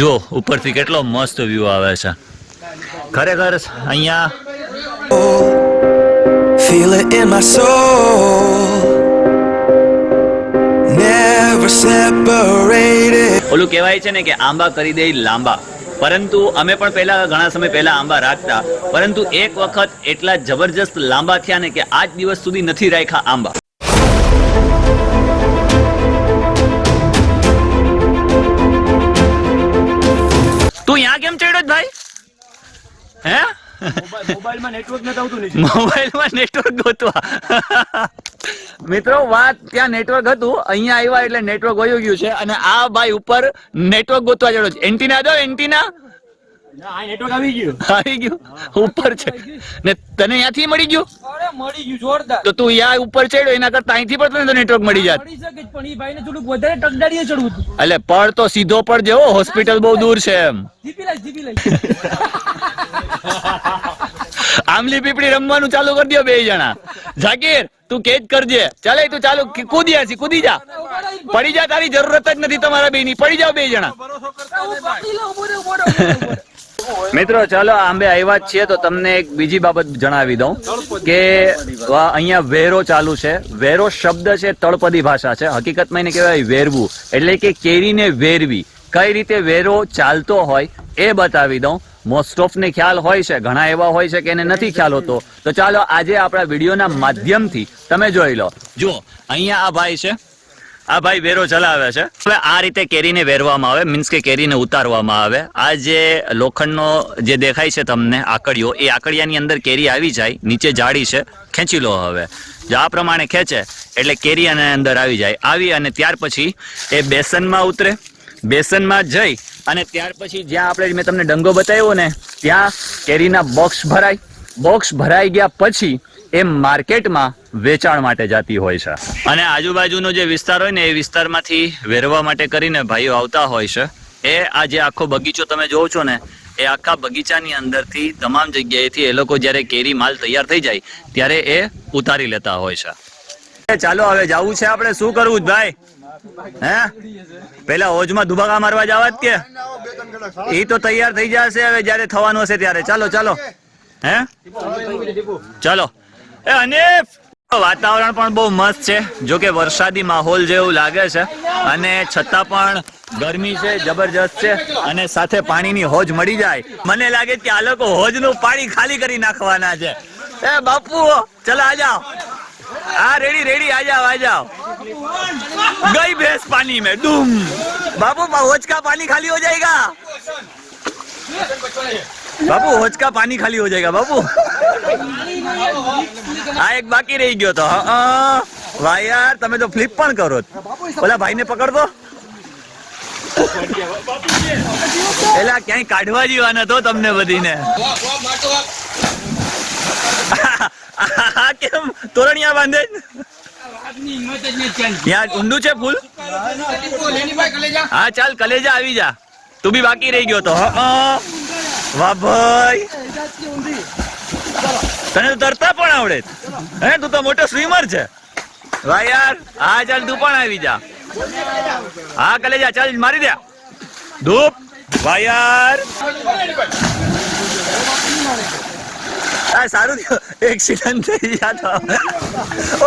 જો ઉપરથી કેટલો મસ્ત વ્યૂ આવે છે. ખરેખર અહીંયા Feel it in my soul. ઓલું કહેવાય છે ને કે આંબા કરી દે લાંબા. પરંતુ અમે પણ પહેલા ઘણા સમય પહેલા આંબા રાખતા. પરંતુ એક વખત એટલા જબરજસ્ત લાંબા થયા ને કે આજ દિવસ સુધી નથી રાખ્યા આંબા. મોબાઈલમાં નેટવર્ક નથી આવતું નીચે. મોબાઈલમાં નેટવર્ક ગોતવા. મિત્રો વાત ત્યાં નેટવર્ક હતું. અહીંયા આવ્યા એટલે નેટવર્ક વયું ગયું છે અને આ ભાઈ ઉપર નેટવર્ક ગોતવા જડો છે. એન્ટીના દો એન્ટીના. નેટવર્ક આવી ગયું. આવી ગયું. ઉપર છે. ને તને ત્યાંથી મળી ગયું? મળી ગયું જોરદાર. તો તું યા ઉપર ચડ્યો એના કરતા અહીંથી પણ તને નેટવર્ક મળી જાત. મળી શકે પણ ઈ ભાઈને થોડુંક વધારે ટકદારીએ ચડવું હતું. એટલે પડ તો સીધો પડ જેવો હોસ્પિટલ બહુ દૂર છે એમ. જીપી લઈ જીપી લાઈ આમલી પીપળી રમવાનું ચાલુ કરી દો બે જણા. જાગીર તું કેજ કરજે. ચાલે, તું ચાલુ કૂદી આસી, કૂદી જા. પડી જા, તારી જરૂરત જ નથી તમારા બેની પડી જાઓ બે જણા. મિત્રો, ચાલો આંબે આવ્યા જ છીએ, તો તમને એક બીજી બાબત જણાવી દઉં કે અહીંયા વેરો ચાલુ છે. વેરો શબ્દ છે, તળપદી ભાષા છે. હકીકતમાં એને કહેવાય વેરવું. એટલે કે કેરીને વેરવી. કઈ રીતે વેરો ચાલતો હોય એ બતાવી દઉં. મોસ્ટ ઓફ ને ખ્યાલ હોય છે, ઘણા એવા હોય છે કે એને નથી ખ્યાલ હોતો તો ચાલો આજે આપણા વિડીયોના માધ્યમથી તમે જોઈ લો. જુઓ, અહીંયા આ ભાઈ છે. આ ભાઈ વેરો ચલાવે છે. હવે આ રીતે કેરીને વેરવામાં આવે મીન્સ કે કેરીને ઉતારવામાં આવે. આ જે લોખંડનો જે દેખાય છે તમને, આકડીઓ, એ આકડિયાની અંદર કેરી આવી જાય, નીચે જાળી છે, ખેંચી લો હવે. જો આ પ્રમાણે ખેંચે, એટલે કેરી અને અંદર આવી જાય. આવી અને ત્યાર પછી એ બેસનમાં ઉતરે. બેસનમાં જઈ અને ત્યાર પછી જ્યાં આપણે મેં તમને ડંગો બતાવ્યો ને, ત્યાં કેરીના બોક્સ ભરાય. બોક્સ ભરાઈ ગયા પછી એ માર્કેટમાં વેચાણ માટે જતી હોય છે. અને આજુબાજુનો જે વિસ્તાર હોય ને, એ વિસ્તારમાંથી વેરવા માટે કરીને ભાઈઓ આવતા હોય છે. એ આ જે આખો બગીચો તમે જોવો છો ને, એ આખા બગીચાની અંદરથી તમામ જગ્યાએથી એ લોકો જ્યારે કેરી માલ તૈયાર થઈ જાય, ત્યારે એ ઉતારી લેતા હોય છે. ચાલો, હવે જવું છે આપણે. શું કરવું ભાઈ? હે? પેલા ઓજમાં દુબાકા મારવા જવા કે? એ તો તૈયાર થઈ જશે હવે જ્યારે થવાનું હશે ત્યારે. ચાલો ચાલો. હે? ચાલો. એ અનીફ! વાતાવરણ પણ બહુ મસ્ત છે. જો કે વરસાદી માહોલ જેવું લાગે છે. અને છતાં પણ ગરમી છે, જબરજસ્ત છે અને સાથે પાણીની હોજ મળી જાય. મને લાગે કે આ લોકો હોજનું પાણી ખાલી કરી નાખવાના છે. એ બાપુ, ચલો આ જાઓ. હા રેડી રેડી આ જાઓ આ જાઓ गई भैंस पानी में डूम बाबू होज का पानी खाली हो जाएगा बाबू होज का पानी खाली हो जाएगा बाबू આ એક બાકી રહી ગયો તો હા, હા. વાહ યાર તમે તો ફ્લિપ પણ કરો છો. ઓલા ભાઈને પકડતો એલા ક્યાંય કાઢવા જીવાના તો તમને બધીને આ કેમ? તોરણિયા બાંધે? ત્યાં ઊંડું છે ફૂલ? હા ચાલ કલેજા આવી જા. તું બી બાકી રહી ગયો તો. વાહ ભાઈ. તને તો તરતા પણ આવડે. હે તું તો મોટો સ્વિમર છે. વાહ યાર. હા ચાલ તું પણ આવી જા. હા કલેજા ચાલ મારી દે. ધૂપ. વાહ યાર. આ સારું થયું. એક્સિડન્ટ થઈ જાતો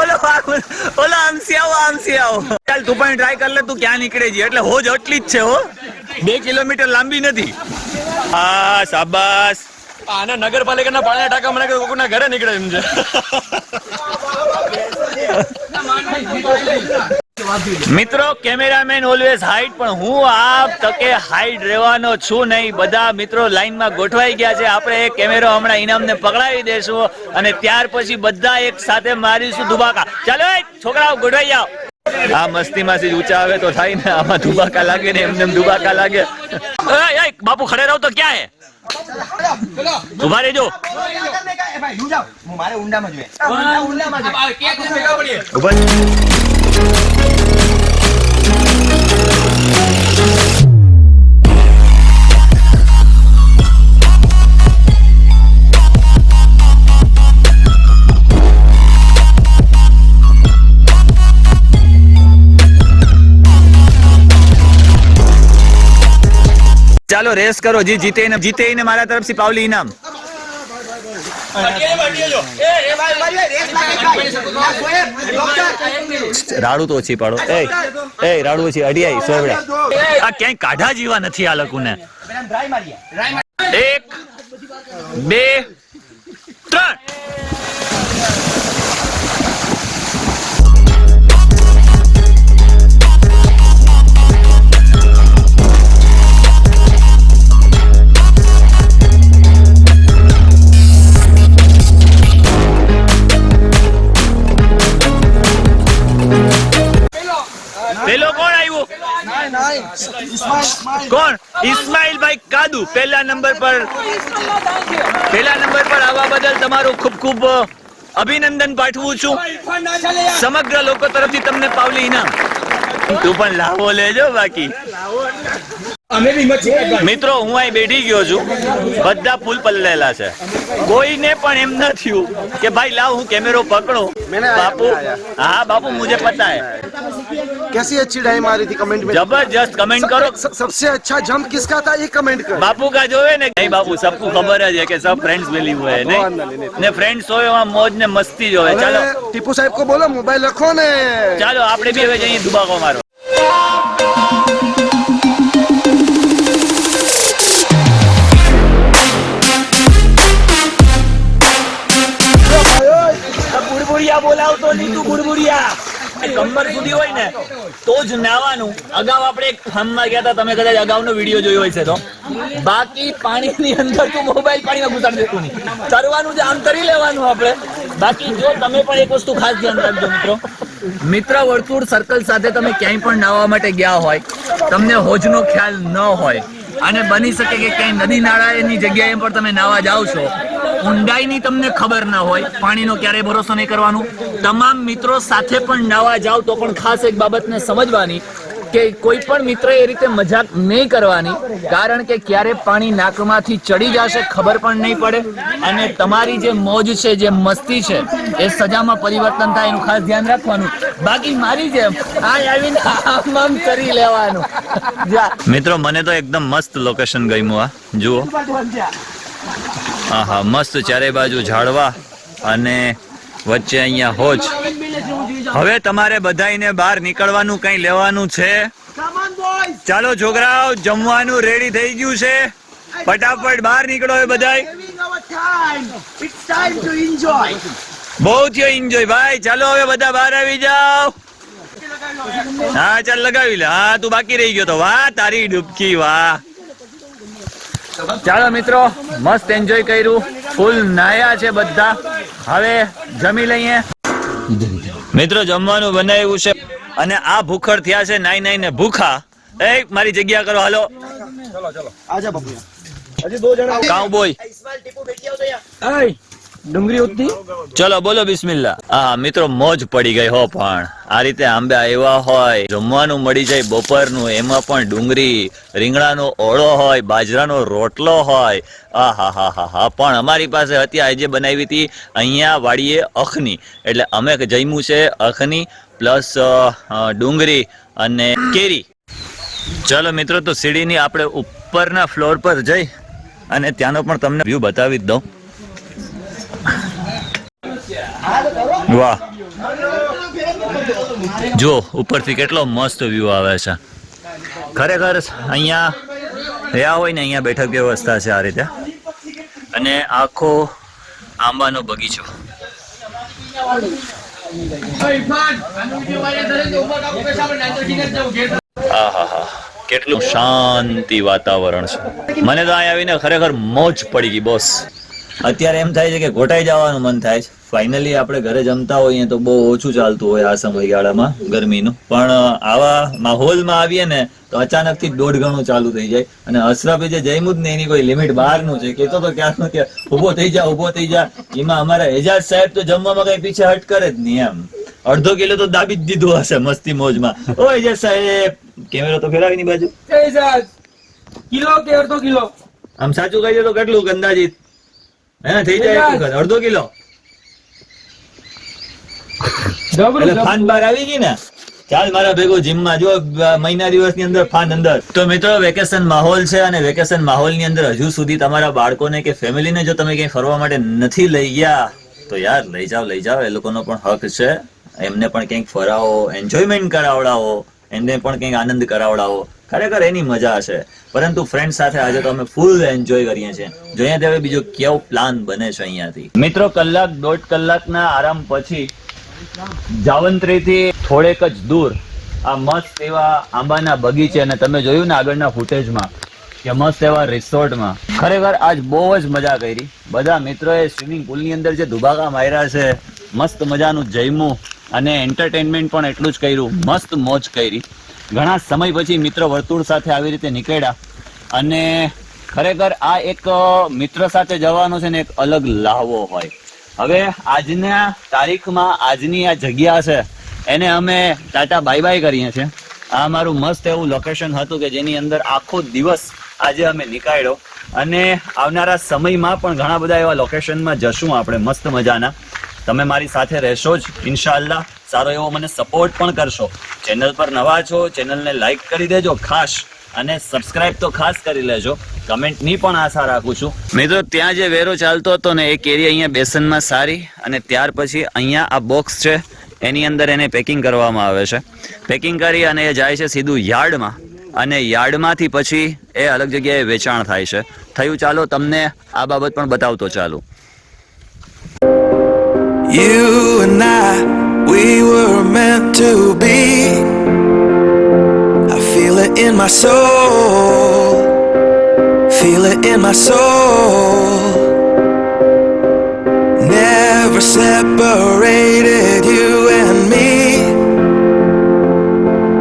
ઓલો આ- ઓલો આમસી આવો આમસી આવો. ચાલ તું પણ ટ્રાય કર લે તું ક્યાં નીકળે છે? એટલે હોજ એટલી જ છે હો. બે કિલોમીટર લાંબી નથી. હા શાબાશ. આને નગરપાલિકાના પાણી ટાંકા મને કોકના ઘરે નીકળે એમ છે? મિત્રો, કેમેરામેન ઓલવેઝ હાઈટ પણ હું આ તકે હાઈટ રહેવાનો છું નહીં. બધા મિત્રો લાઈનમાં ગોઠવાઈ ગયા છે. આપણે કેમેરો હમણાં ઇનામને પકડાવી દેશું અને ત્યાર પછી બધા એક સાથે મારીશું ધુબાકા ચાલો છોકરાઓ, ગોઠવાઈ જાઓ. આ મસ્તી માંથી ઊંચા આવે તો થાય ને. આમાં ધુબાકા લાગે ને એમને એમ ધુબાકા લાગે. બાપુ ખડે રહો તો ક્યાં હે? ઊભા રહેજો. મારે ઊંડામાં જોઈએ ઊંડામાં ઊભા ચાલો રેસ કરો. જી જીતે એને જીતે એને મારા તરફથી પાવલી ઇનામ. રાડું તો ઓછી પાડો. એ એ રાડું ઓછી અડિયાઈ સોવડે આ ક્યાંય કાઢા જીવા નથી આ લોકોને. એક બે ત્રણ. કાદુ પહેલા નંબર પર પહેલા નંબર પર આવવા બદલ તમારું ખૂબ ખૂબ અભિનંદન પાઠવું છું. સમગ્ર લોકો તરફથી તમને પાવલી ઇનામ. તું પણ લાવો લેજો બાકી. મિત્રો હું અહીં બેઠી ગયો છું બધા ફૂલ પલળેલા છે કોઈને પણ એમ ન થયું કે ભાઈ લાવ હું કેમેરો પકડું બાપુ હા બાપુ મુજે પતા હે कैसी अच्छी डाई मारी थी कमेंट में जबरदस्त कमेंट करो सबसे अच्छा जंप किसका था ये कमेंट करो बापू का जो है ना नहीं बापू सबको खबर है कि सब फ्रेंड्स मिली हुए है नहीं ने फ्रेंड्स होए वहां मौज ने मस्ती जो है चलो टीपू साहब को बोलो मोबाइल रखो ने चलो आपने भी હવે જઈએ દુબાકો મારો તો જ નાવાનું. અગાઉ આપણે એક ફાર્મમાં ગયા હતા, તમે કદાચ અગાઉનો વીડિયો જોયો છે તો. બાકી પાણીની અંદર તું મોબાઈલ પાણીમાં ઘુસાડી દેતું નહીં. તરવાનું જે આમ તરી લેવાનું આપણે. બાકી જો તમે પણ એક વસ્તુ ખાસ ધ્યાન રાખજો મિત્રો. મિત્ર વર્તુળ સર્કલ સાથે તમે ક્યાંય પણ નાહવા માટે ગયા હોય, તમને હોજનો ખ્યાલ ન હોય, અને બની શકે કે ક્યાંય નદી નાળાની જગ્યાએ પણ તમે નાહવા જાઓ છો ઊંડાઈની તમને ખબર ના હોય, પાણીનો ક્યારેય ભરોસો નહીં કરવાનું. તમામ મિત્રો સાથે પણ નાવા જાઓ તો પણ ખાસ એક બાબતને સમજવાની કે કોઈ પણ મિત્ર એ રીતે મજાક નહીં કરવાની, કારણ કે ક્યારે પાણી નાકમાંથી ચડી જશે ખબર પણ નહીં પડે. અને તમારી જે મોજ છે, જે મસ્તી છે, એ સજામાં પરિવર્તન થાય એનું ખાસ ધ્યાન રાખવાનું. બાકી મારી જેમ, આ આવીને આમ કરી લેવાનું. મિત્રો, મને તો એકદમ મસ્ત લોકેશન ગમ્યું આ જુઓ. આહા, મસ્ત ચારે બાજુ ઝાડવા અને વચ્ચે અહીંયા હોજ. હવે તમારે બધાઈને બહાર નીકળવાનું કઈ લેવાનું છે? ચાલો છોકરાઓ, જમવાનું રેડી થઈ ગયું છે. ફટાફટ બહાર નીકળો એ બધાય. બહુ થયો એન્જોય ભાઈ, ચાલો હવે બધા બહાર આવી જાઓ. હા, ચાલ, લગાવી લે. હા, તું બાકી રહી ગયો તો. વાહ, તારી ડૂબકી, વાહ. ચાલો મિત્રો મસ્ત એન્જોય કર્યું. ફૂલ નાયા છે બધા. હવે જમી લઈએ. મિત્રો જમવાનું બનાવ્યું છે. અને આ ભૂખડ થયા છે નાઈ નાઈ ને ભૂખા. એ મારી જગ્યા કરો હાલો. ચલો ચલો આજે બાપુ. હજી દો જણા. કાઉ બોય ટીપુ બેઠી આવ તો ડુંગળી ઉતરી ચલો, બોલો બિસ્મિલ્લા હા મિત્રો મોજ પડી ગઈ હો પણ. આ રીતે આંબે આવ્યા હોય, જમવાનું મળી જાય બપોરનું, એમાં પણ ડુંગળી, રીંગણાનો ઓળો હોય, બાજરાનો રોટલો હોય. આ હા હા હા. હા પણ અમારી પાસે હતી આજે બનાવી હતી, અહીંયા વાડીએ અખની. એટલે અમે જમ્યું છે અખની પ્લસ ડુંગળી અને કેરી. ચલો મિત્રો, તો સીડીની આપણે ઉપરના ફ્લોર પર જઈ અને ત્યાંનો પણ તમને વ્યૂ બતાવી જ દઉં. વાહ. જો, ઉપરથી કેટલો મસ્ત વ્યૂ આવે છે. ખરેખર અહીંયા રહ્યા હોય ને, અહીંયા બેઠક વ્યવસ્થા છે આ રીતે. અને આખો આંબાનો બગીચો. આહાહા. કેટલું શાંતિ વાતાવરણ છે. મને તો અહીંયા આવીને ખરેખર મોજ પડી ગઈ, બોસ. અત્યારે એમ થાય છે કે ઘોટાઈ જવાનું મન થાય છે. ફાઇનલી આપણે ઘરે જમતા હોઈએ તો બહુ ઓછું ચાલતું હોય આ સમયગાળામાં ગરમીનું. પણ આવા માહોલમાં આવીએ ને તો અચાનકથી દોઢ ગણું ચાલુ થઈ જાય. અને અશરફે જે જયમુદ ને એની કોઈ લિમિટ બહારનું છે કેતો તો ક્યાંનું કે ઊભો થઈ જા ઊભો થઈ જા. એમાં અમારા એજાજ સાહેબ તો જમવામાં કઈ પીછે હટ કરે જ નહીં એમ. અડધો કિલો તો દાબી જ દીધું હશે મસ્તી મોજમાં. ઓ એજાજ સાહેબ! કેમેરો તો ફેરાવી ની બાજુ કિલો કે અડધો કિલો? આમ સાચું કહી દે તો કેટલું ગંદાજીત? હે થઈ જાય એક વખત. અડધો કિલો. ફાન બાર આવી ગઈ ને? ચાલ મારા ભેગો જીમમાં. જો મહિના દિવસની અંદર ફાન અંદર. તો મિત્રો વેકેશન માહોલ છે અને વેકેશન માહોલની અંદર હજુ સુધી તમારા બાળકોને કે ફેમિલીને જો તમે ક્યાંય ફરવા માટે નથી લઈ ગયા તો યાર લઈ જાઓ લઈ જાઓ. એ લોકોનો પણ હક છે. એમને પણ ક્યાંક ફરાવો એન્જોયમેન્ટ કરાવડાવો એમને પણ કંઈક આનંદ કરાવડાવો. ખરેખર એની મજા હશે પરંતુ ફ્રેન્ડ સાથે આજે તો અમે ફૂલ એન્જોય કરીએ છીએ. જોઈએ તે બીજો કેવો પ્લાન બને છે અહીંયાથી. મિત્રો, કલાક દોઢ કલાકના આરામ પછી જાવંત્રીથી થોડેક જ દૂર આ મસ્ત એવા આંબાના બગીચે અને તમે જોયું ને આગળના ફૂટેજમાં કે મસ્ત એવા રિસોર્ટમાં. ખરેખર આજ બહુ જ મજા કરી. બધા મિત્રોએ સ્વિમિંગ પુલની અંદર જે દુબાકા માર્યા છે, મસ્ત મજાનું જમ્યું અને એન્ટરટેનમેન્ટ પણ એટલું જ કર્યું. મસ્ત મોજ કરી. ઘણા સમય પછી મિત્ર વર્તુળ સાથે આવી રીતે નીકળ્યા અને ખરેખર આ એક મિત્ર સાથે જવાનો છે ને એક અલગ લાહવો હોય. હવે આજના તારીખમાં આજની આ જગ્યા છે, એને અમે ટાટા બાય બાય કરીએ છીએ. આ મારું મસ્ત એવું લોકેશન હતું કે જેની અંદર આખો દિવસ આજે અમે નીકાળ્યો. અને આવનારા સમયમાં પણ ઘણા બધા એવા લોકેશનમાં જશું આપણે, મસ્ત મજાના. તમે મારી સાથે રહેશો જ ઇન્શાલ્લાહ સારો એવો મને સપોર્ટ પણ કરશો. ચેનલ પર નવા છો ચેનલને લાઈક કરી દેજો ખાસ અને સબસ્ક્રાઇબ તો ખાસ કરી લેજો. કમેન્ટની પણ આશા રાખું છું. મિત્રો, ત્યાં જે વેરો ચાલતો હતો ને એ કેરી અહીંયા બેસનમાં સારી અને ત્યાર પછી અહીંયા આ બોક્સ છે, એની અંદર એને પેકિંગ કરવામાં આવે છે. પેકિંગ કરી અને એ જાય છે સીધું યાર્ડમાં અને યાર્ડમાંથી પછી એ અલગ જગ્યાએ વેચાણ થાય છે. થયું, ચાલો તમને આ બાબત પણ બતાવતો ચાલુ. You and I, we were meant to be. I feel it in my soul. Feel it in my soul. Never separated you and me.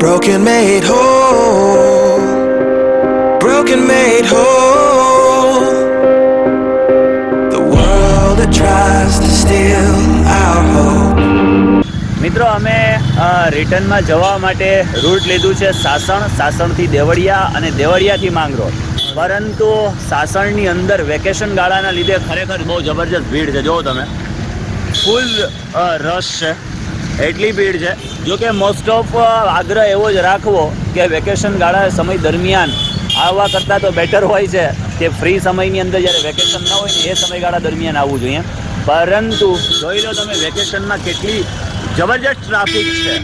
Broken made whole. Broken made whole. The world that tries to steal. મિત્રો, અમે રિટર્નમાં જવા માટે route લીધું છે સાસણ, સાસણથી દેવળિયા અને દેવળિયાથી માંગરોળ. પરંતુ સાસણની અંદર વેકેશન ગાળાના લીધે ખરેખર બહુ જબરજસ્ત ભીડ છે. જુઓ તમે. ફૂલ રશ છે. એટલી ભીડ છે. જો કે મોસ્ટ ઓફ આગ્રહ એવો જ રાખવો કે વેકેશન ગાળા સમય દરમિયાન આવવા કરતાં તો બેટર હોય છે કે ફ્રી સમયની અંદર જ્યારે વેકેશન ન હોય ને એ સમયગાળા દરમિયાન આવવું જોઈએ. પરંતુ જોઈ લો તમે, વેકેશનમાં કેટલી જબરજસ્ત ટ્રાફિક છે.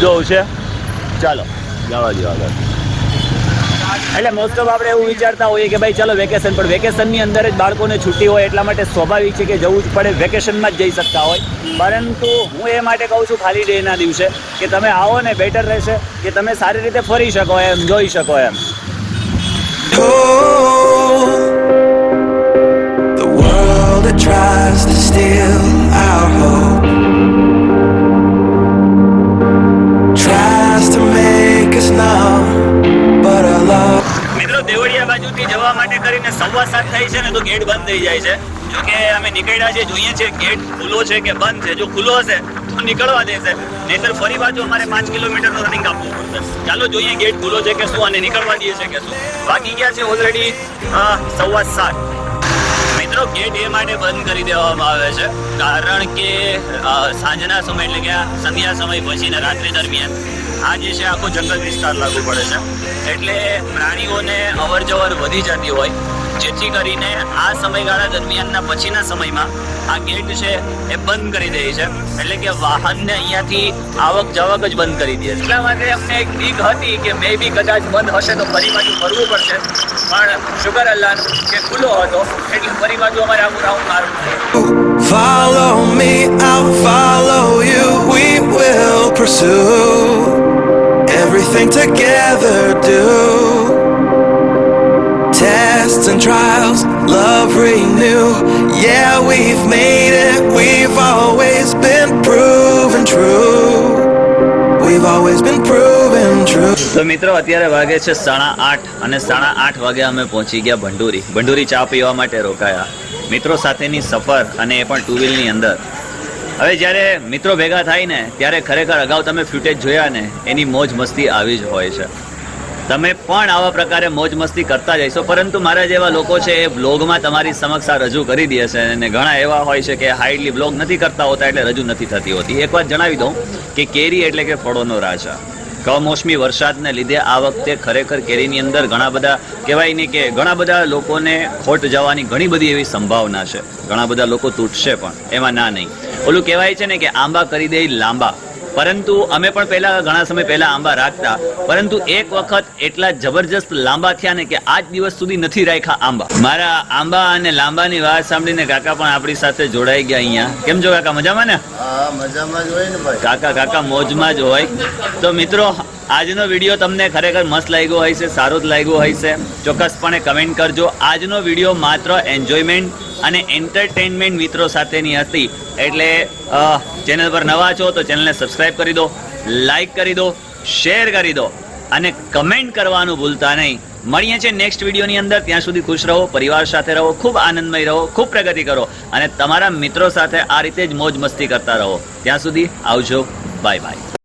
જોવું છે? ચાલો, જવા દો એટલે મોસ્ટ ઓફ આપણે એવું વિચારતા હોઈએ કે ભાઈ ચાલો વેકેશન પણ વેકેશનની અંદર જ બાળકોને છૂટી હોય એટલા માટે સ્વાભાવિક છે કે જવું જ પડે વેકેશનમાં જ જઈ શકતા હોય. પરંતુ હું એ માટે કહું છું ખાલી ડેના દિવસે કે તમે આવો ને બેટર રહેશે, કે તમે સારી રીતે ફરી શકો એમ, જોઈ શકો એમ. The world that tries to steal મિત્રો, દેવળિયા બાજુથી જવા માટે કરીને સવા સાત થાય છે ને, તો ગેટ બંધ થઈ જાય છે. જો અમે નીકળ્યા છે જોઈએ છે ગેટ ખુલ્લો છે કે બંધ છે? જો ખુલ્લો હશે, તો નીકળવા દેશે. નહીતર ફરી પાછું અમારે પાંચ કિલોમીટરનું રનિંગ આપવું ચાલો, જોઈએ ગેટ ખુલ્લો કે શું અને નીકળવા છે કે શું. બાકી ગયા છે ઓલરેડી સવા સાત. મિત્રો ગેટ એ માટે બંધ કરી દેવામાં આવે છે. કારણ કે સાંજના સમય, એટલે કે સંધ્યા સમય પછી ને રાત્રિ દરમિયાન આ જે છે આખો જંગલ વિસ્તાર લાગુ પડે છે. એટલે પ્રાણીઓને અવર જવર વધી જતી હોય જેથી કરીને આ સમયગાળા દરમિયાનના પછીના સમયમાં આ ગેટ છે એ બંધ કરી દે છે. એટલે કે વાહનને અહીંયાથી આવક જાવક જ બંધ કરી દે એટલા માટે અમને એક બીક હતી કે મે બી કદાચ બંધ હશે તો ફરી બાજુ ફરવું પડશે. પણ શુગર અલ્લાહનું કે ખુલ્લો હતો એટલે ફરી બાજુ અમારે આખું રાઉન્ડ મારવું Follow me, I'll follow you. We will pursue. Everything together. Do tests and trials, love renew. Yeah, we've made it. We've always been proven true. We've always been proven true. તો મિત્રો અત્યારે વાગે છે સાડા આઠ અને સાડા આઠ વાગે અમે પહોંચી ગયા ભંડુરી ભંડુરી ચા પીવા માટે રોકાયા મિત્રો સાથેની સફર અને એ પણ ટુ વ્હીલની અંદર હવે જ્યારે મિત્રો ભેગા થાય ને ત્યારે ખરેખર અગાઉ તમે ફ્યુટેજ જોયા ને, એની મોજ મસ્તી આવી જ હોય છે. તમે પણ આવા પ્રકારે મોજ મસ્તી કરતા જઈશો, પરંતુ મારા જેવા લોકો છે એ બ્લોગમાં તમારી સમક્ષ આ રજૂ કરી દે છે અને ઘણા એવા હોય છે કે હાઈડલી બ્લોગ નથી કરતા હોતા એટલે રજૂ નથી થતી હોતી. એક વાત જણાવી દઉં કે કેરી એટલે કે ફળોનો રાજા. કમોસમી વરસાદને લીધે આ વખતે ખરેખર કેરીની અંદર ઘણા બધા કહેવાય ને કે ઘણા બધા લોકોને ખોટ જવાની ઘણી બધી એવી સંભાવના છે. ઘણા બધા લોકો તૂટશે પણ, એમાં ના નહીં. ઓલું કહેવાય છે ને કે આંબા કરી દે લાંબા. પરંતુ અમે પણ પહેલા ઘણા સમય પહેલા આંબા રાખતા. પરંતુ એક વખત એટલા જબરજસ્ત લાંબા થયા ને કે આજ દિવસ સુધી નથી રાખ્યા આંબા. મારા આંબા અને લાંબાની વાત સાંભળીને કાકા પણ આપણી સાથે જોડાઈ ગયા અહીંયા. કેમ છો કાકા મજામાં ને? મજામાં જ હોય ને ભાઈ. કાકા કાકા મોજમાં જ હોય. તો મિત્રો આજનો વીડિયો તમને ખરેખર મસ્ત લાગ્યો હોય છે સારો જ લાગ્યો હોય છે ચોક્કસપણે કમેન્ટ કરજો. આજનો વીડિયો માત્ર એન્જોયમેન્ટ અને એન્ટરટેનમેન્ટ મિત્રો સાથેની હતી એટલે ચેનલ પર નવા છો તો ચેનલને સબસ્ક્રાઇબ કરી દો લાઈક કરી દો શેર કરી દો અને કમેન્ટ કરવાનું ભૂલતા નહીં. મળીએ છીએ નેક્સ્ટ વિડીયોની અંદર. ત્યાં સુધી ખુશ રહો, પરિવાર સાથે રહો, ખૂબ આનંદમય રહો, ખૂબ પ્રગતિ કરો અને તમારા મિત્રો સાથે આ રીતે જ મોજ મસ્તી કરતા રહો. ત્યાં સુધી આવજો. Bye bye